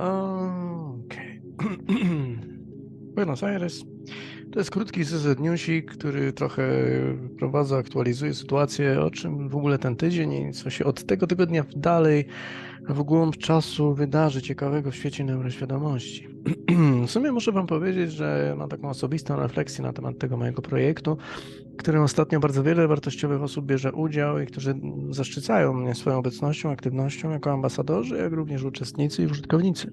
Okej. Buenos Aires. To jest krótki newsik, który trochę prowadza, aktualizuje sytuację, o czym w ogóle ten tydzień i co się od tego tygodnia dalej w głąb czasu wydarzy ciekawego w świecie neuroświadomości. W sumie muszę wam powiedzieć, że mam taką osobistą refleksję na temat tego mojego projektu, w którym ostatnio bardzo wiele wartościowych osób bierze udział i którzy zaszczycają mnie swoją obecnością, aktywnością jako ambasadorzy, jak również uczestnicy i użytkownicy.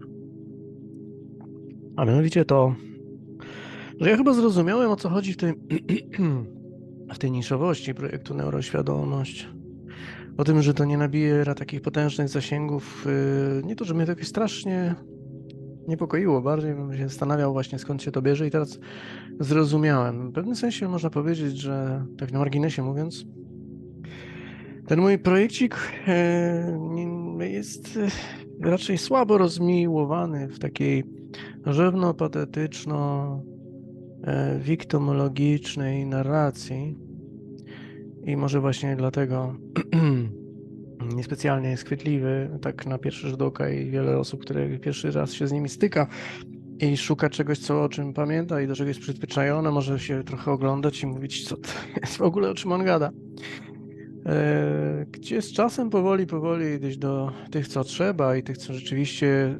A mianowicie to, że ja chyba zrozumiałem o co chodzi w tej, w tej niszowości projektu Neuroświadomość. O tym, że to nie nabiera takich potężnych zasięgów. yy, Nie to, że mnie to jakoś strasznie niepokoiło, bardziej bym się zastanawiał właśnie skąd się to bierze i teraz zrozumiałem. W pewnym sensie można powiedzieć, że tak na marginesie mówiąc, ten mój projekcik e, jest e, raczej słabo rozmiłowany w takiej rzewno-patetyczno e, narracji i może właśnie dlatego niespecjalnie jest chwytliwy tak na pierwszy rzut oka i wiele osób, które pierwszy raz się z nimi styka i szuka czegoś, co o czym pamięta i do czego jest przyzwyczajone, może się trochę oglądać i mówić, co to jest w ogóle, o czym on gada. E, Gdzie z czasem powoli, powoli gdzieś do tych, co trzeba i tych, co rzeczywiście mm,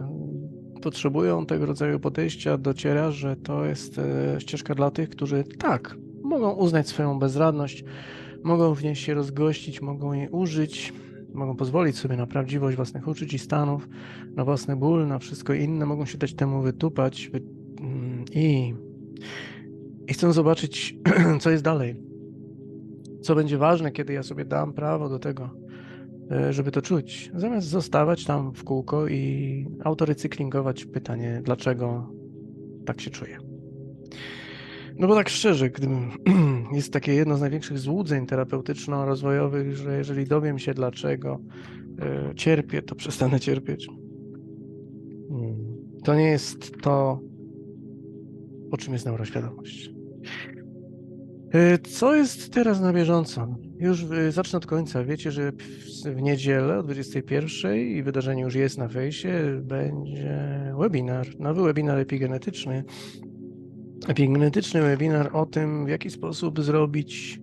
potrzebują tego rodzaju podejścia, dociera, że to jest e, ścieżka dla tych, którzy tak, mogą uznać swoją bezradność, mogą w niej się rozgościć, mogą jej użyć, mogą pozwolić sobie na prawdziwość własnych uczuć i stanów, na własny ból, na wszystko inne, mogą się dać temu wytupać wy... mm, i, i chcą zobaczyć, co jest dalej. Co będzie ważne, kiedy ja sobie dam prawo do tego, e, żeby to czuć, zamiast zostawać tam w kółko i autorecyklingować pytanie, dlaczego tak się czuję. No bo tak szczerze, gdybym, jest takie jedno z największych złudzeń terapeutyczno-rozwojowych, że jeżeli dowiem się dlaczego e, cierpię, to przestanę cierpieć. Mm, To nie jest to, o czym jest neuroświadomość. E, Co jest teraz na bieżąco? Już e, zacznę od końca. Wiecie, że w- w niedzielę o 21 i wydarzenie już jest na fejsie, będzie webinar, nowy webinar epigenetyczny. Epigenetyczny webinar o tym, w jaki sposób zrobić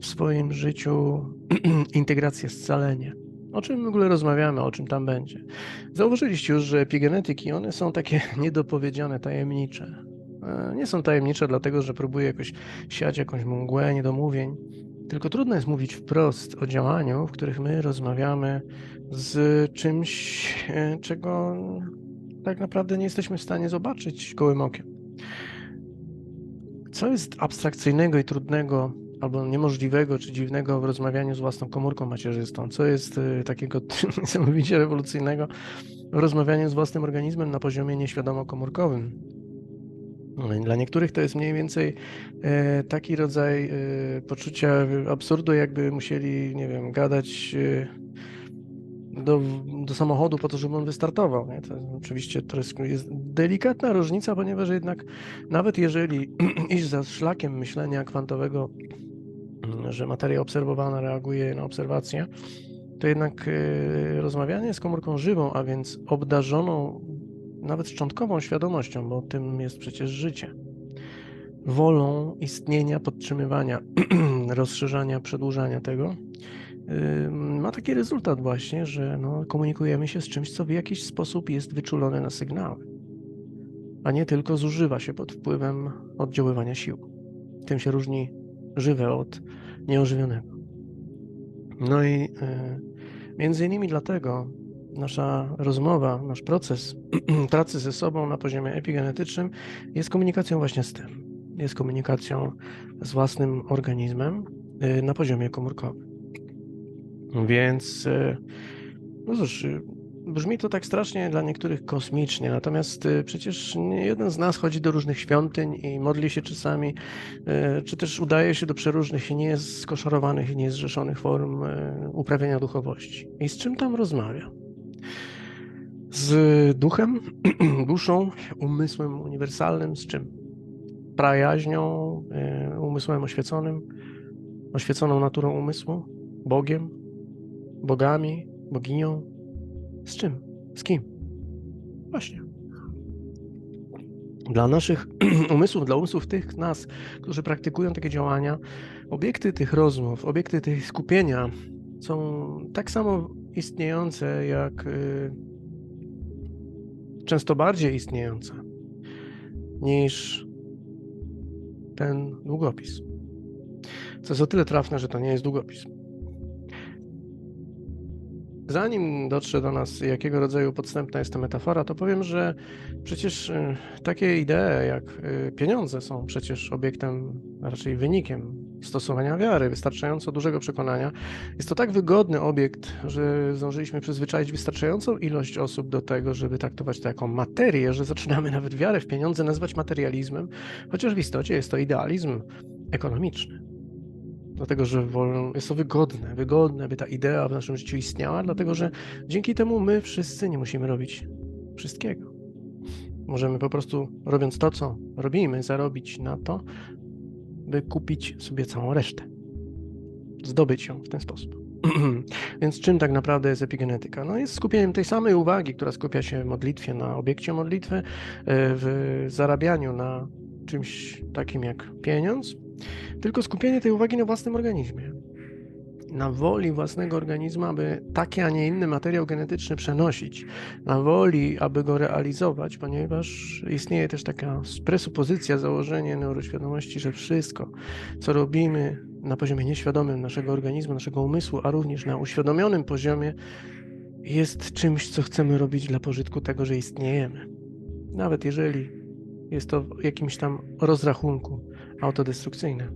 w swoim życiu integrację scalenie. O czym w ogóle rozmawiamy, o czym tam będzie. Zauważyliście już, że epigenetyki, one są takie niedopowiedziane, tajemnicze. E, Nie są tajemnicze dlatego, że próbuję jakoś siać jakąś mgłę niedomówień, tylko trudno jest mówić wprost o działaniu, w których my rozmawiamy z czymś, e, czego tak naprawdę nie jesteśmy w stanie zobaczyć gołym okiem. Co jest abstrakcyjnego i trudnego, albo niemożliwego czy dziwnego w rozmawianiu z własną komórką macierzystą? Co jest e, takiego niesamowicie rewolucyjnego w rozmawianiu z własnym organizmem na poziomie nieświadomo-komórkowym? No Dla niektórych to jest mniej więcej e, taki rodzaj e, poczucia absurdu, jakby musieli, nie wiem, gadać e, do, do samochodu po to, żeby on wystartował. Nie? To oczywiście to jest, jest delikatna różnica, ponieważ jednak nawet jeżeli iść za szlakiem myślenia kwantowego, mm, że materia obserwowana reaguje na obserwację, to jednak e, rozmawianie z komórką żywą, a więc obdarzoną nawet szczątkową świadomością, bo tym jest przecież życie. Wolą istnienia, podtrzymywania, rozszerzania, przedłużania tego, ma taki rezultat właśnie, że no, komunikujemy się z czymś, co w jakiś sposób jest wyczulone na sygnały, a nie tylko zużywa się pod wpływem oddziaływania sił. Tym się różni żywe od nieożywionego. No i yy, między innymi dlatego nasza rozmowa, nasz proces pracy ze sobą na poziomie epigenetycznym jest komunikacją właśnie z tym. Jest komunikacją z własnym organizmem y, na poziomie komórkowym. Więc, y, no cóż, y, brzmi to tak strasznie dla niektórych kosmicznie, natomiast y, przecież jeden z nas chodzi do różnych świątyń i modli się czasami, czy też udaje się do przeróżnych i i niezrzeszonych form uprawiania duchowości. I z czym tam rozmawia? Z duchem, duszą, umysłem uniwersalnym, z czym? Prajaźnią, umysłem oświeconym, oświeconą naturą umysłu, Bogiem, bogami, boginią. Z czym? Z kim? Właśnie. Dla naszych umysłów, dla umysłów tych nas, którzy praktykują takie działania, obiekty tych rozmów, obiekty tych skupienia są tak samo istniejące, jak y, często bardziej istniejące niż ten długopis. Co jest o tyle trafne, że to nie jest długopis. Zanim dotrze do nas, jakiego rodzaju podstępna jest ta metafora, to powiem, że przecież y, takie idee jak y, pieniądze są przecież obiektem, raczej wynikiem stosowania wiary, wystarczająco dużego przekonania. Jest to tak wygodny obiekt, że zdążyliśmy przyzwyczaić wystarczającą ilość osób do tego, żeby traktować to jako materię, że zaczynamy nawet wiarę w pieniądze nazywać materializmem, chociaż w istocie jest to idealizm ekonomiczny. Dlatego, że jest to wygodne, wygodne, by ta idea w naszym życiu istniała, dlatego że dzięki temu my wszyscy nie musimy robić wszystkiego. Możemy po prostu, robiąc to, co robimy, zarobić na to, by kupić sobie całą resztę. Zdobyć ją w ten sposób. Więc czym tak naprawdę jest epigenetyka? No jest skupieniem tej samej uwagi, która skupia się w modlitwie na obiekcie modlitwy, e, w zarabianiu na czymś takim jak pieniądz, tylko skupienie tej uwagi na własnym organizmie. Na woli własnego organizmu, aby taki, a nie inny materiał genetyczny przenosić, na woli, aby go realizować, ponieważ istnieje też taka presupozycja, założenie neuroświadomości, że wszystko, co robimy na poziomie nieświadomym naszego organizmu, naszego umysłu, a również na uświadomionym poziomie, jest czymś, co chcemy robić dla pożytku tego, że istniejemy. Nawet jeżeli jest to w jakimś tam rozrachunku autodestrukcyjne.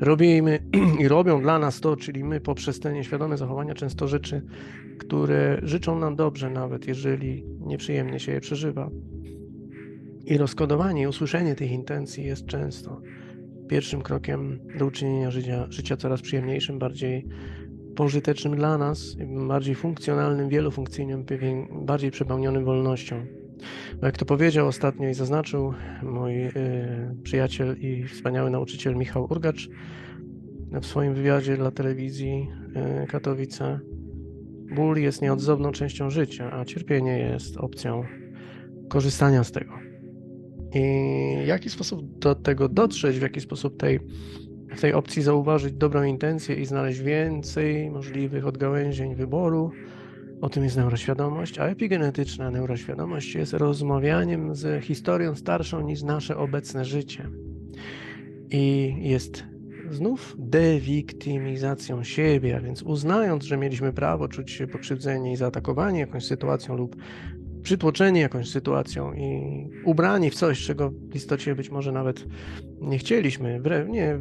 Robimy i robią dla nas to, czyli my poprzez te nieświadome zachowania często rzeczy, które życzą nam dobrze, nawet jeżeli nieprzyjemnie się je przeżywa. I rozkodowanie, usłyszenie tych intencji jest często pierwszym krokiem do uczynienia życia, życia coraz przyjemniejszym, bardziej pożytecznym dla nas, bardziej funkcjonalnym, wielofunkcyjnym, bardziej przepełnionym wolnością. Bo jak to powiedział ostatnio i zaznaczył mój y, przyjaciel i wspaniały nauczyciel Michał Urgacz w swoim wywiadzie dla telewizji y, Katowice, ból jest nieodzowną częścią życia, a cierpienie jest opcją korzystania z tego. I w jaki sposób do tego dotrzeć, w jaki sposób tej, w tej opcji zauważyć dobrą intencję i znaleźć więcej możliwych odgałęzień wyboru, o tym jest neuroświadomość, a epigenetyczna neuroświadomość jest rozmawianiem z historią starszą niż nasze obecne życie. I jest znów dewiktymizacją siebie, a więc uznając, że mieliśmy prawo czuć się pokrzywdzeni i zaatakowani jakąś sytuacją lub przytłoczeni jakąś sytuacją i ubrani w coś, czego w istocie być może nawet nie chcieliśmy, nie,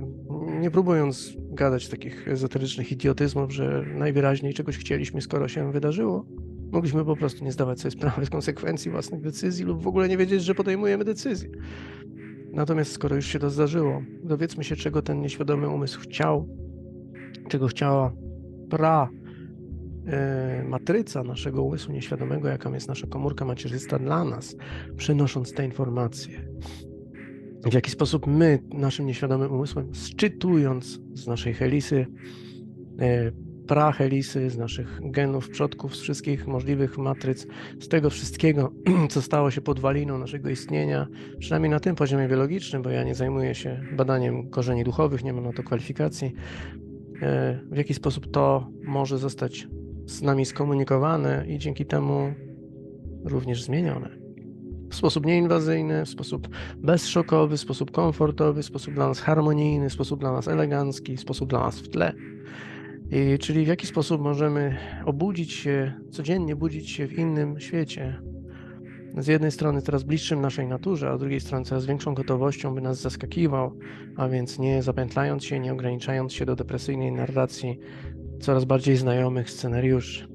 nie próbując gadać takich ezoterycznych idiotyzmów, że najwyraźniej czegoś chcieliśmy, skoro się wydarzyło, mogliśmy po prostu nie zdawać sobie sprawy z konsekwencji własnych decyzji lub w ogóle nie wiedzieć, że podejmujemy decyzje. Natomiast skoro już się to zdarzyło, dowiedzmy się, czego ten nieświadomy umysł chciał, czego chciała pra matryca naszego umysłu nieświadomego, jaką jest nasza komórka macierzysta dla nas, przenosząc te informacje. W jaki sposób my, naszym nieświadomym umysłem, szczytując z naszej helisy, e, prahelisy, z naszych genów, przodków, z wszystkich możliwych matryc, z tego wszystkiego, co stało się podwaliną naszego istnienia, przynajmniej na tym poziomie biologicznym, bo ja nie zajmuję się badaniem korzeni duchowych, nie mam na to kwalifikacji, e, w jaki sposób to może zostać z nami skomunikowane i dzięki temu również zmienione. W sposób nieinwazyjny, w sposób bezszokowy, w sposób komfortowy, w sposób dla nas harmonijny, w sposób dla nas elegancki, w sposób dla nas w tle. I, czyli w jaki sposób możemy obudzić się, codziennie budzić się w innym świecie. Z jednej strony coraz bliższym naszej naturze, a z drugiej strony coraz większą gotowością, by nas zaskakiwał, a więc nie zapętlając się, nie ograniczając się do depresyjnej narracji coraz bardziej znajomych scenariuszy.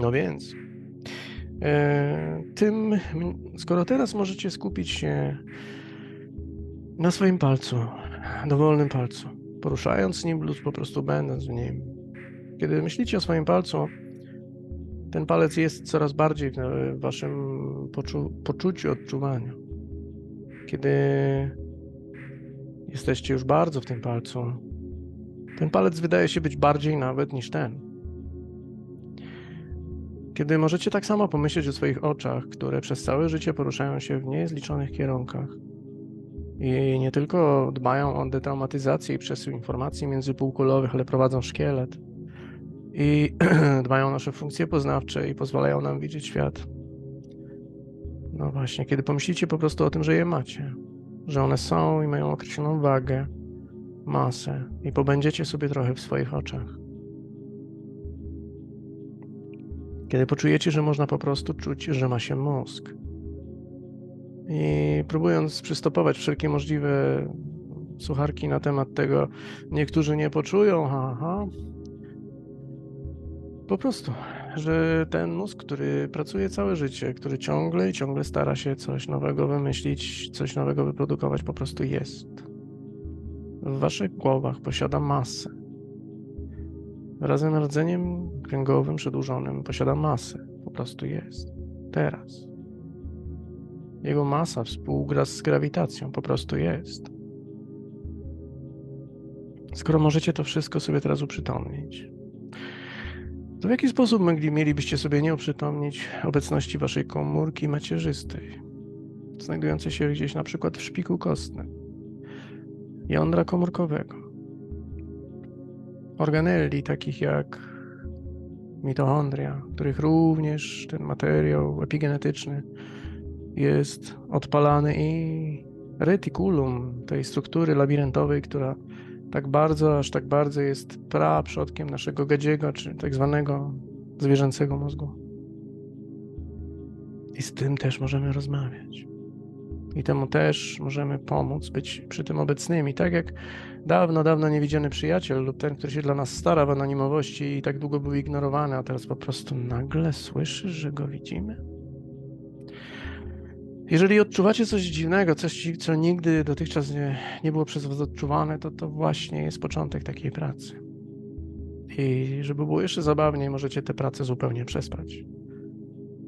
No więc, e, tym, skoro teraz możecie skupić się na swoim palcu, dowolnym palcu, poruszając nim lub po prostu będąc w nim. Kiedy myślicie o swoim palcu, ten palec jest coraz bardziej w waszym poczu poczuciu, odczuwaniu. Kiedy jesteście już bardzo w tym palcu, ten palec wydaje się być bardziej nawet niż ten. Kiedy możecie tak samo pomyśleć o swoich oczach, które przez całe życie poruszają się w niezliczonych kierunkach i nie tylko dbają o detraumatyzację i przesył informacji międzypółkulowych, ale prowadzą szkielet i dbają o nasze funkcje poznawcze i pozwalają nam widzieć świat. No właśnie, kiedy pomyślicie po prostu o tym, że je macie, że one są i mają określoną wagę, masę i pobędziecie sobie trochę w swoich oczach. Kiedy poczujecie, że można po prostu czuć, że ma się mózg. I próbując przystopować wszelkie możliwe sucharki na temat tego, niektórzy nie poczują, haha. Po prostu, że ten mózg, który pracuje całe życie, który ciągle i ciągle stara się coś nowego wymyślić, coś nowego wyprodukować, po prostu jest. W waszych głowach posiada masę. Razem rdzeniem kręgowym przedłużonym posiada masę. Po prostu jest. Teraz. Jego masa współgra z grawitacją. Po prostu jest. Skoro możecie to wszystko sobie teraz uprzytomnić, to w jaki sposób mielibyście sobie nie uprzytomnić obecności waszej komórki macierzystej, znajdującej się gdzieś na przykład w szpiku kostnym, jądra komórkowego, organelli takich jak mitochondria, których również ten materiał epigenetyczny jest odpalany i reticulum tej struktury labiryntowej, która tak bardzo, aż tak bardzo jest praprzodkiem naszego gadziego, czy tak zwanego zwierzęcego mózgu. I z tym też możemy rozmawiać. I temu też możemy pomóc, być przy tym obecnymi. Tak jak dawno, dawno niewidziany przyjaciel lub ten, który się dla nas stara w anonimowości i tak długo był ignorowany, a teraz po prostu nagle słyszysz, że go widzimy. Jeżeli odczuwacie coś dziwnego, coś, co nigdy dotychczas nie, nie było przez Was odczuwane, to to właśnie jest początek takiej pracy. I żeby było jeszcze zabawniej, możecie tę pracę zupełnie przespać.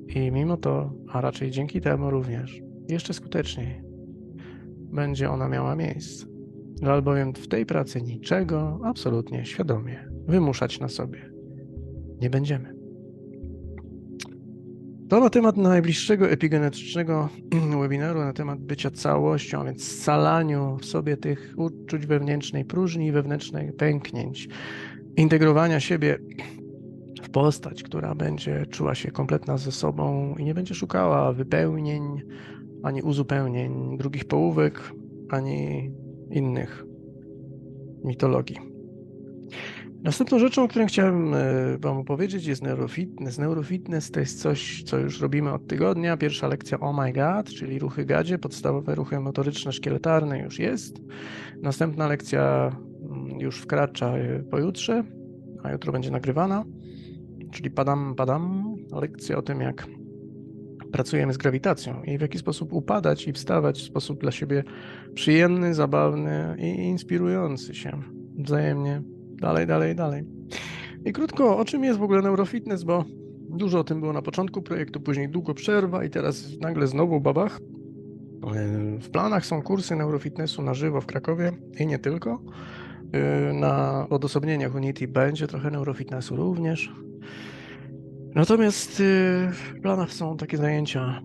I mimo to, a raczej dzięki temu również, jeszcze skuteczniej będzie ona miała miejsce. Albowiem w tej pracy niczego absolutnie świadomie wymuszać na sobie nie będziemy. To na temat najbliższego epigenetycznego webinaru na temat bycia całością, a więc scalaniu w sobie tych uczuć wewnętrznej próżni i wewnętrznych pęknięć, integrowania siebie w postać, która będzie czuła się kompletna ze sobą i nie będzie szukała wypełnień ani uzupełnień drugich połówek, ani innych mitologii. Następną rzeczą, o której chciałem e, Wam opowiedzieć, jest neurofitness. Neurofitness to jest coś, co już robimy od tygodnia. Pierwsza lekcja Oh My God, czyli ruchy gadzie, podstawowe ruchy motoryczne, szkieletarne już jest. Następna lekcja mm, już wkracza e, pojutrze, a jutro będzie nagrywana, czyli padam, padam, lekcja o tym, jak pracujemy z grawitacją i w jaki sposób upadać i wstawać w sposób dla siebie przyjemny, zabawny i inspirujący się wzajemnie dalej, dalej, dalej. I krótko, o czym jest w ogóle neurofitness, bo dużo o tym było na początku projektu, później długo przerwa i teraz nagle znowu babach. W planach są kursy neurofitnessu na żywo w Krakowie i nie tylko. Na odosobnieniach Unity będzie trochę neurofitnessu również. Natomiast e, w planach są takie zajęcia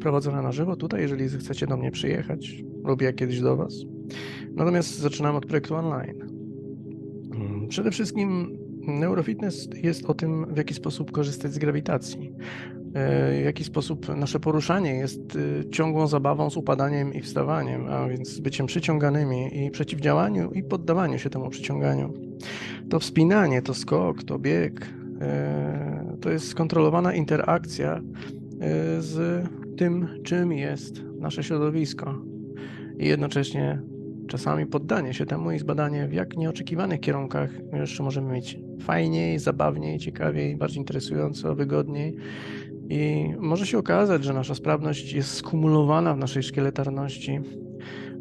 prowadzone na żywo tutaj, jeżeli chcecie do mnie przyjechać lub ja kiedyś do Was. Natomiast zaczynamy od projektu online. Przede wszystkim neurofitness jest o tym, w jaki sposób korzystać z grawitacji. E, w jaki sposób nasze poruszanie jest e, ciągłą zabawą z upadaniem i wstawaniem, a więc z byciem przyciąganymi i przeciwdziałaniu i poddawaniu się temu przyciąganiu. To wspinanie, to skok, to bieg, e, to jest skontrolowana interakcja z tym, czym jest nasze środowisko i jednocześnie czasami poddanie się temu i zbadanie, w jak nieoczekiwanych kierunkach jeszcze możemy mieć fajniej, zabawniej, ciekawiej, bardziej interesująco, wygodniej. I może się okazać, że nasza sprawność jest skumulowana w naszej szkieletarności,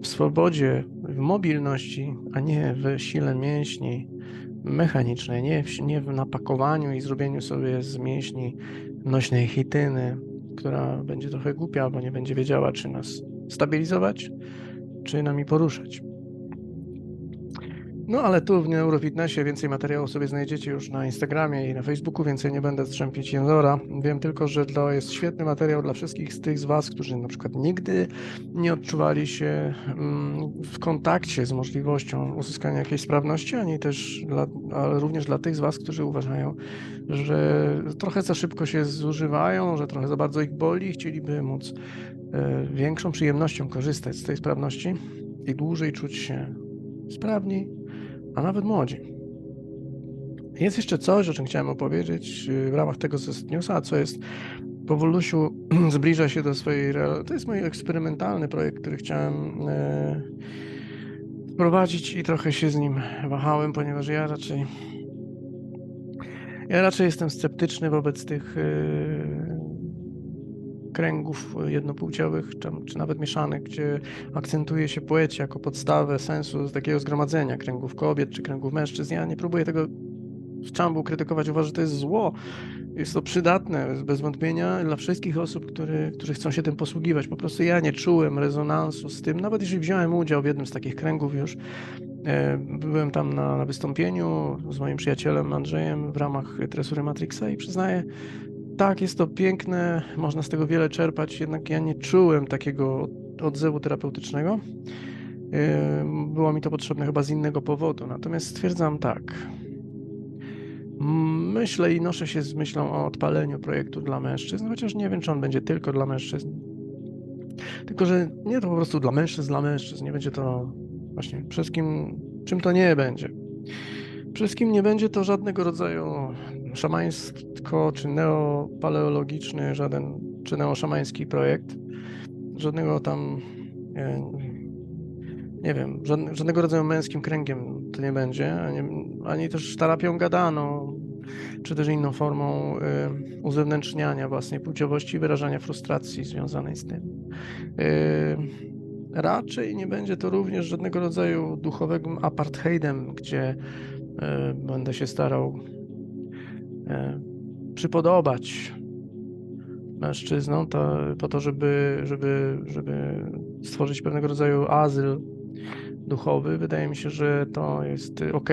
w swobodzie, w mobilności, a nie w sile mięśni mechanicznej, nie w, nie w napakowaniu i zrobieniu sobie z mięśni nośnej chityny, która będzie trochę głupia, bo nie będzie wiedziała, czy nas stabilizować, czy nami poruszać. No ale tu w Neurofitnessie więcej materiałów sobie znajdziecie już na Instagramie i na Facebooku, więcej nie będę strzępić jęzora. Wiem tylko, że to jest świetny materiał dla wszystkich z tych z Was, którzy na przykład nigdy nie odczuwali się mm, w kontakcie z możliwością uzyskania jakiejś sprawności, ani też dla, ale również dla tych z Was, którzy uważają, że trochę za szybko się zużywają, że trochę za bardzo ich boli i chcieliby móc e, większą przyjemnością korzystać z tej sprawności i dłużej czuć się sprawni, a nawet młodzi. Jest jeszcze coś, o czym chciałem opowiedzieć y, w ramach tego newsa, co jest powolusiu zbliża się do swojej. To jest mój eksperymentalny projekt, który chciałem e, wprowadzić i trochę się z nim wahałem, ponieważ ja raczej. Ja raczej jestem sceptyczny wobec tych e, kręgów jednopłciowych, czy, czy nawet mieszanych, gdzie akcentuje się płeć jako podstawę sensu z takiego zgromadzenia kręgów kobiet czy kręgów mężczyzn. Ja nie próbuję tego w czambu krytykować, uważam, że to jest zło. Jest to przydatne, bez wątpienia, dla wszystkich osób, które, którzy chcą się tym posługiwać. Po prostu ja nie czułem rezonansu z tym, nawet jeżeli wziąłem udział w jednym z takich kręgów już, e, byłem tam na, na wystąpieniu z moim przyjacielem Andrzejem w ramach tresury Matrixa i przyznaję, tak, jest to piękne, można z tego wiele czerpać, jednak ja nie czułem takiego odzewu terapeutycznego. Yy, Było mi to potrzebne chyba z innego powodu. Natomiast stwierdzam tak. Myślę i noszę się z myślą o odpaleniu projektu dla mężczyzn, chociaż nie wiem, czy on będzie tylko dla mężczyzn. Tylko, że nie to po prostu dla mężczyzn, dla mężczyzn. Nie będzie to właśnie wszystkim, czym to nie będzie. Wszystkim nie będzie to żadnego rodzaju szamańsko czy neopaleologiczny, żaden czy neoszamański projekt. Żadnego tam, nie, nie wiem, żadne, żadnego rodzaju męskim kręgiem to nie będzie, ani, ani też terapią gadaną, czy też inną formą y, uzewnętrzniania własnej płciowości i wyrażania frustracji związanej z tym. Y, raczej nie będzie to również żadnego rodzaju duchowym apartheidem, gdzie będę się starał e, przypodobać mężczyznom to, po to, żeby, żeby, żeby stworzyć pewnego rodzaju azyl duchowy. Wydaje mi się, że to jest ok,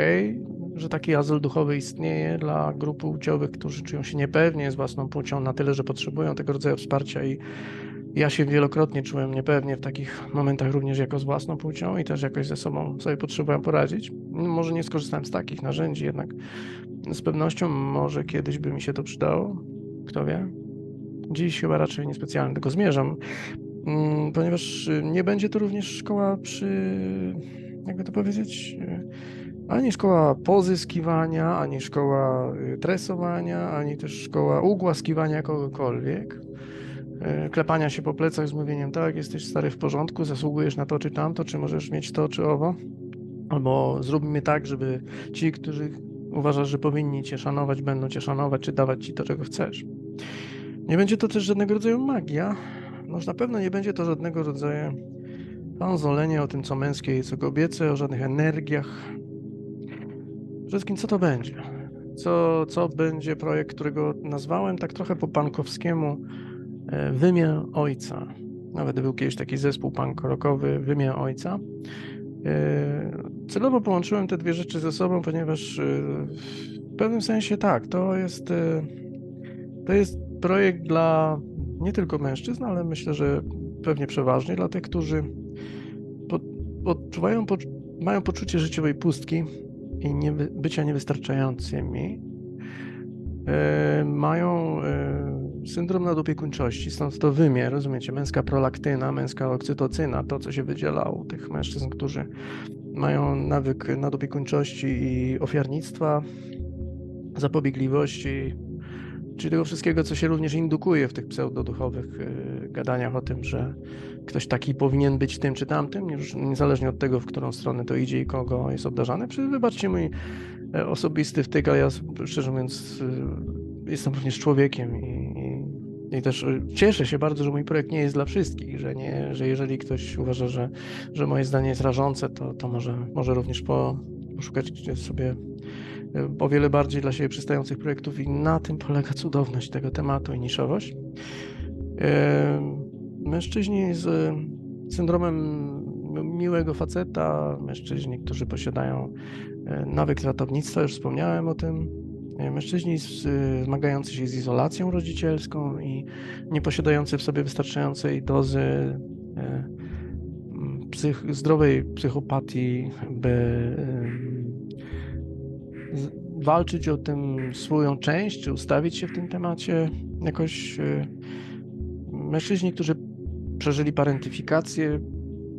że taki azyl duchowy istnieje dla grup płciowych, którzy czują się niepewnie z własną płcią na tyle, że potrzebują tego rodzaju wsparcia i ja się wielokrotnie czułem niepewnie w takich momentach również jako z własną płcią i też jakoś ze sobą sobie potrzebowałem poradzić. Może nie skorzystałem z takich narzędzi, jednak z pewnością może kiedyś by mi się to przydało. Kto wie? Dziś chyba raczej niespecjalnie do tego zmierzam, mm, ponieważ y, nie będzie to również szkoła przy, jakby to powiedzieć, y, ani szkoła pozyskiwania, ani szkoła y, tresowania, ani też szkoła ugłaskiwania kogokolwiek. Y, Klepania się po plecach z mówieniem, tak, jesteś stary w porządku, zasługujesz na to czy tamto, czy możesz mieć to czy owo. Albo zróbmy tak, żeby ci, którzy uważasz, że powinni cię szanować, będą cię szanować, czy dawać ci to, czego chcesz. Nie będzie to też żadnego rodzaju magia. No, na pewno nie będzie to żadnego rodzaju panzolenie o tym, co męskie i co kobiece, o żadnych energiach. Wszystkim, co to będzie? Co, co będzie projekt, którego nazwałem tak trochę po pankowskiemu e, Wymię Ojca. Nawet był kiedyś taki zespół punk rockowy Wymię Ojca. E, Celowo połączyłem te dwie rzeczy ze sobą, ponieważ e, w pewnym sensie tak, to jest, e, to jest projekt dla nie tylko mężczyzn, ale myślę, że pewnie przeważnie dla tych, którzy odczuwają, mają poczucie życiowej pustki i niewy, bycia niewystarczającymi. E, mają e, syndrom nadopiekuńczości, stąd to wymiar, rozumiecie, męska prolaktyna, męska oksytocyna, to co się wydziela u tych mężczyzn, którzy mają nawyk nadopiekuńczości i ofiarnictwa, zapobiegliwości, czyli tego wszystkiego, co się również indukuje w tych pseudoduchowych y, gadaniach o tym, że ktoś taki powinien być tym czy tamtym, już niezależnie od tego, w którą stronę to idzie i kogo jest obdarzany. Przy- Wybaczcie mój e, osobisty wtyk, ale ja szczerze mówiąc y, jestem również człowiekiem i, i, też y, cieszę się bardzo, że mój projekt nie jest dla wszystkich, że, nie, że jeżeli ktoś uważa, że, że moje zdanie jest rażące, to, to może, może również po, poszukać sobie e, o wiele bardziej dla siebie przystających projektów i na tym polega cudowność tego tematu i niszowość. E, Mężczyźni z syndromem miłego faceta, mężczyźni, którzy posiadają nawyk ratownictwa, już wspomniałem o tym. E, mężczyźni zmagający się z izolacją rodzicielską i nie posiadający w sobie wystarczającej dozy psych zdrowej psychopatii, by walczyć o tym swoją część, czy ustawić się w tym temacie jakoś. Mężczyźni, którzy przeżyli parentyfikację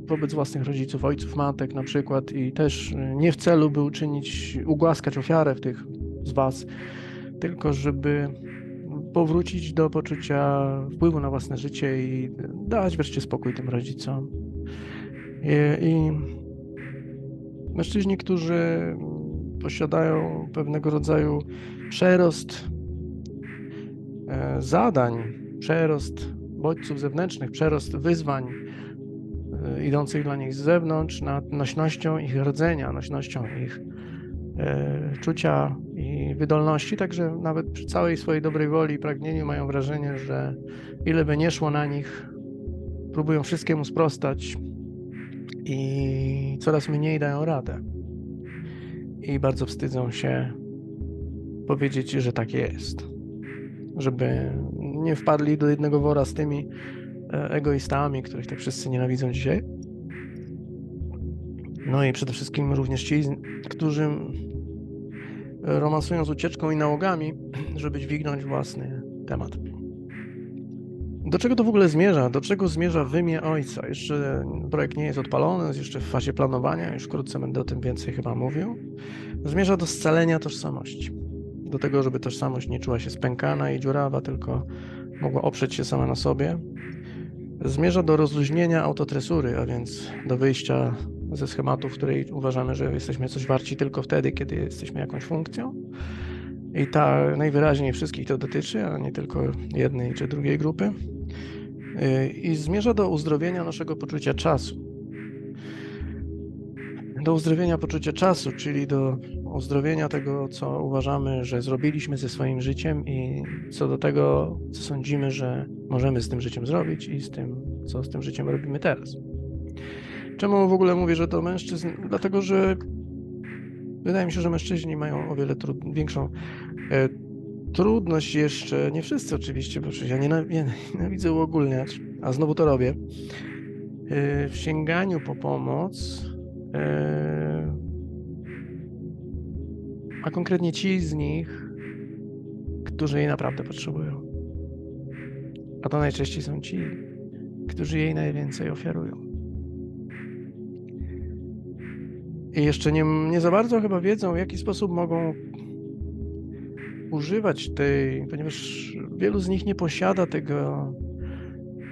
wobec własnych rodziców, ojców, matek na przykład i też nie w celu, by uczynić, ugłaskać ofiarę w tych z was, tylko żeby powrócić do poczucia wpływu na własne życie i dać wreszcie spokój tym rodzicom. I, i mężczyźni, którzy posiadają pewnego rodzaju przerost e, zadań, przerost bodźców zewnętrznych, przerost wyzwań e, idących dla nich z zewnątrz nad nośnością ich rdzenia, nośnością ich czucia i wydolności, także nawet przy całej swojej dobrej woli i pragnieniu mają wrażenie, że ile by nie szło na nich, próbują wszystkiemu sprostać i coraz mniej dają radę. I bardzo wstydzą się powiedzieć, że tak jest. Żeby nie wpadli do jednego wora z tymi e, egoistami, których tak wszyscy nienawidzą dzisiaj. No i przede wszystkim również ci, którzy romansują z ucieczką i nałogami, żeby dźwignąć własny temat. Do czego to w ogóle zmierza? Do czego zmierza wymię ojca? Jeszcze projekt nie jest odpalony, jest jeszcze w fazie planowania, już wkrótce będę o tym więcej chyba mówił. Zmierza do scalenia tożsamości. Do tego, żeby tożsamość nie czuła się spękana i dziurawa, tylko mogła oprzeć się sama na sobie. Zmierza do rozluźnienia autotresury, a więc do wyjścia ze schematu, w której uważamy, że jesteśmy coś warci tylko wtedy, kiedy jesteśmy jakąś funkcją. I ta najwyraźniej wszystkich to dotyczy, a nie tylko jednej czy drugiej grupy. Y, I zmierza do uzdrowienia naszego poczucia czasu. Do uzdrowienia poczucia czasu, czyli do uzdrowienia tego, co uważamy, że zrobiliśmy ze swoim życiem i co do tego, co sądzimy, że możemy z tym życiem zrobić i z tym, co z tym życiem robimy teraz. Czemu w ogóle mówię, że to mężczyzn? Dlatego, że wydaje mi się, że mężczyźni mają o wiele trud- większą e, trudność jeszcze, nie wszyscy oczywiście, bo ja nienawidzę uogólniać, a znowu to robię, e, w sięganiu po pomoc, e, a konkretnie ci z nich, którzy jej naprawdę potrzebują. A to najczęściej są ci, którzy jej najwięcej ofiarują. I jeszcze nie, nie za bardzo chyba wiedzą, w jaki sposób mogą używać tej, ponieważ wielu z nich nie posiada tego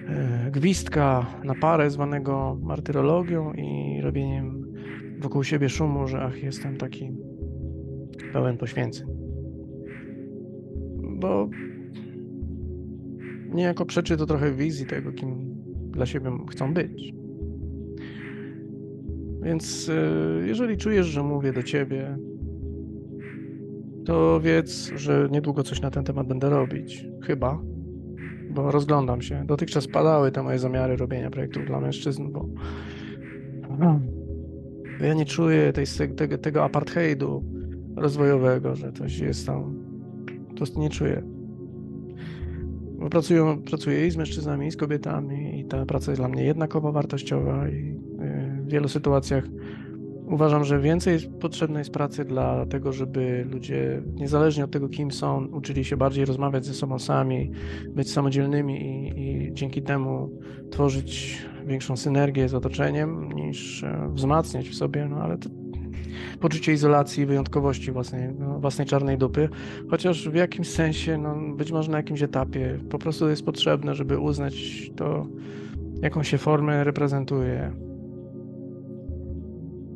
e, gwizdka na parę zwanego martyrologią i robieniem wokół siebie szumu, że ach, jestem taki pełen poświęceń. Bo niejako przeczy to trochę wizji tego, kim dla siebie chcą być. Więc e, jeżeli czujesz, że mówię do ciebie, to wiedz, że niedługo coś na ten temat będę robić. Chyba. Bo rozglądam się. Dotychczas padały te moje zamiary robienia projektów dla mężczyzn, bo ja nie czuję tej, tego, tego apartheidu rozwojowego, że coś jest tam. Prostu nie czuję. Bo pracuję, pracuję i z mężczyznami, i z kobietami, i ta praca jest dla mnie jednakowo wartościowa, i w wielu sytuacjach. Uważam, że więcej potrzebnej jest pracy dla tego, żeby ludzie, niezależnie od tego, kim są, uczyli się bardziej rozmawiać ze sobą sami, być samodzielnymi i, i dzięki temu tworzyć większą synergię z otoczeniem, niż e, wzmacniać w sobie, no ale to poczucie izolacji i wyjątkowości własnej, no, własnej czarnej dupy, chociaż w jakimś sensie, no, być może na jakimś etapie, po prostu jest potrzebne, żeby uznać to, jaką się formę reprezentuje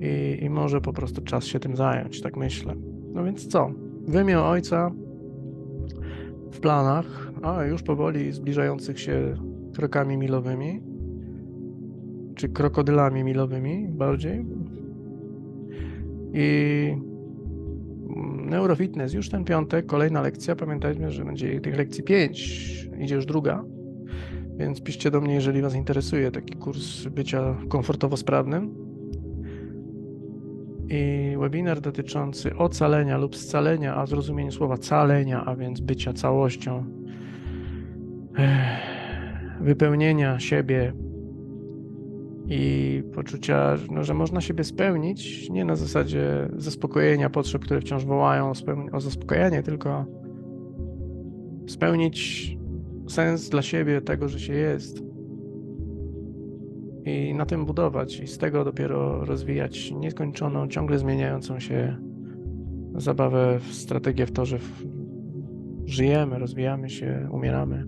i, i może po prostu czas się tym zająć, tak myślę. No więc co? Wymię ojca w planach, a już powoli zbliżających się krokami milowymi, czy krokodylami milowymi bardziej. I neurofitness już ten piątek, kolejna lekcja. Pamiętajmy, że będzie tych lekcji pięć, idzie już druga. więc piszcie do mnie, jeżeli Was interesuje taki kurs bycia komfortowo sprawnym. I webinar dotyczący ocalenia lub scalenia, a w zrozumieniu słowa calenia, a więc bycia całością, ech, wypełnienia siebie i poczucia, no, że można siebie spełnić nie na zasadzie zaspokojenia potrzeb, które wciąż wołają o zaspokojenie, tylko spełnić sens dla siebie tego, że się jest. I na tym budować, i z tego dopiero rozwijać nieskończoną, ciągle zmieniającą się zabawę w strategię w to, że żyjemy, rozwijamy się, umieramy.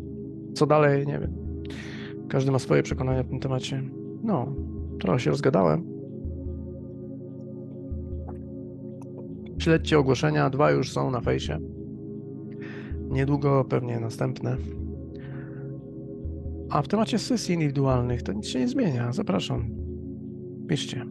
Co dalej, nie wiem. Każdy ma swoje przekonania w tym temacie. No, trochę się rozgadałem. Śledźcie ogłoszenia, dwa już są na fejsie. Niedługo pewnie następne. A w temacie sesji indywidualnych to nic się nie zmienia. Zapraszam. Piszcie.